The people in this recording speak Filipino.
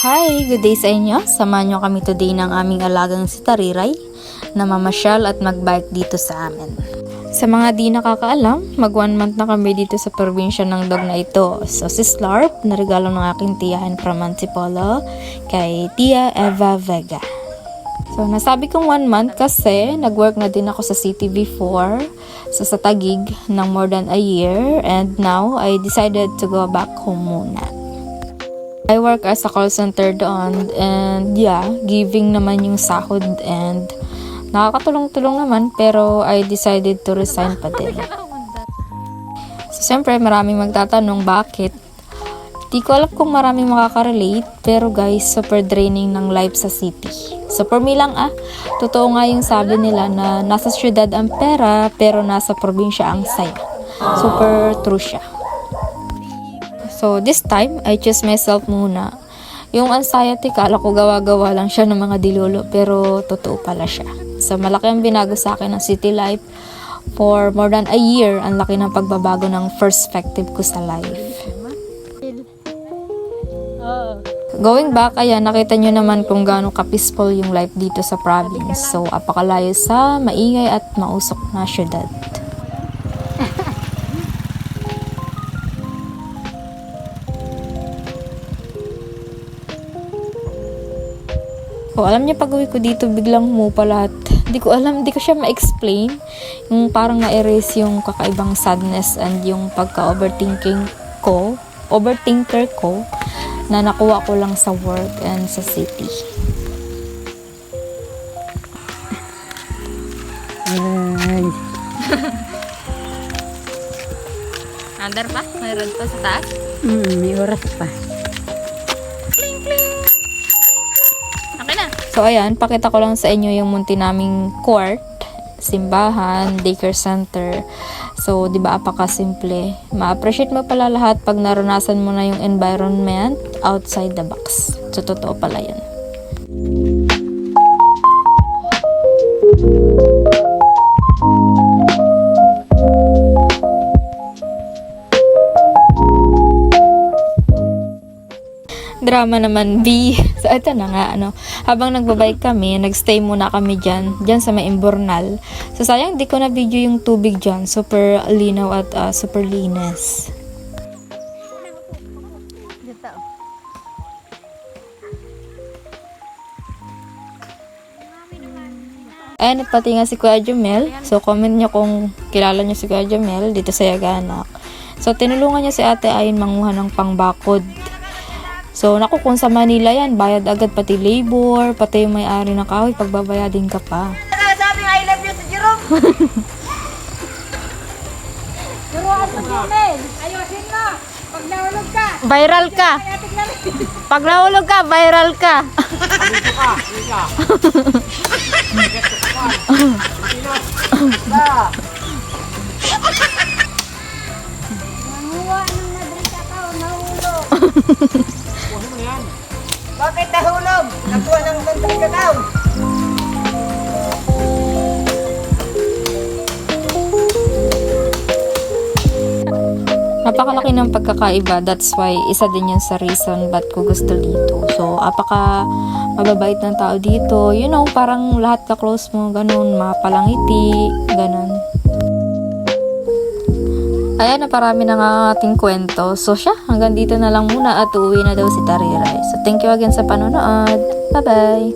Hi! Good day sa inyo. Samahan nyo kami today ng aming alagang si Tariray na mamasyal at magbike dito sa amin. Sa mga di nakakaalam, mag one month na kami dito sa probinsya ng dog na ito. So si Slarp, regalo ng aking tiyahan from Antipolo kay Tia Eva Vega. So, nasabi kong one month kasi nag-work na din ako sa city before, so sa Tagig, ng more than a year. And now, I decided to go back home muna. I work as a call center doon and yeah, giving naman yung sahod and nakakatulong-tulong naman pero I decided to resign pa din. So, siyempre, maraming magtatanong bakit. Di ko alam kung maraming makaka-relate, pero guys, super draining ng life sa city. So for me lang ah, totoo nga yung sabi nila na nasa syudad ang pera, pero nasa probinsya ang saya. Super true siya. So this time, I choose myself muna. Yung anxiety, kala ko gawa-gawa lang siya ng mga dilolo, pero totoo pala siya. So malaki ang binago sa akin ng city life. For more than a year, ang laki ng pagbabago ng perspective ko sa life. Going back, ayan, nakita nyo naman kung gaano ka-peaceful yung life dito sa province. So, apakalayo sa maingay at mausok na syudad. O, alam niyo pag uwi ko dito, biglang humupa lahat. Di ko alam, di ko siya ma-explain. Yung parang na-erase yung kakaibang sadness and yung pagka-overthinking ko, overthinker ko, na nakuha ko lang sa work and sa city. Ay, Under pa? Mayroon pa sa taas? mm, may oras pa. So, ayan, pakita ko lang sa inyo yung munti naming court, simbahan, daycare center. So, di ba, apaka-simple. Ma-appreciate mo pala lahat pag naranasan mo na yung environment outside the box. So, totoo pala yun. Drama naman B. So, ito na nga, ano. Habang nagbabike kami, nagstay muna kami dyan, dyan sa may Imbornal. So, sayang di ko na video yung tubig dyan. Super linaw at ah, super linis. At pati nga si Kuya Jumel. So, comment nyo kung kilala nyo si Kuya Jumel dito sa Yaganak. So, tinulungan niya si Ate Ayin manguha ng pangbakod. So, naku, kung sa Manila yan, bayad agad pati labor, pati yung may-ari ng kahoy, pagbabayadin ka pa. Sabi I love you si Jerome. Turuan mo Mel. Ayusin mo. Pag nahulog ka. Viral ka! Pag nahulog ka, viral ka! Nanguha ng nadrika ka o nahulog. Bakit nahulog? Nakuha ng nadrika ka Napakalaki ng pagkakaiba. That's why isa din yun sa reason ba't ko gusto dito. So, apaka mababait ng tao dito. You know, parang lahat ka-close mo, ganun, mapalangiti, ganun. Ayan, naparami na nga ating kwento. So, siya, hanggang dito na lang muna at uuwi na daw si Tariray. So, thank you again sa panonood. Bye-bye!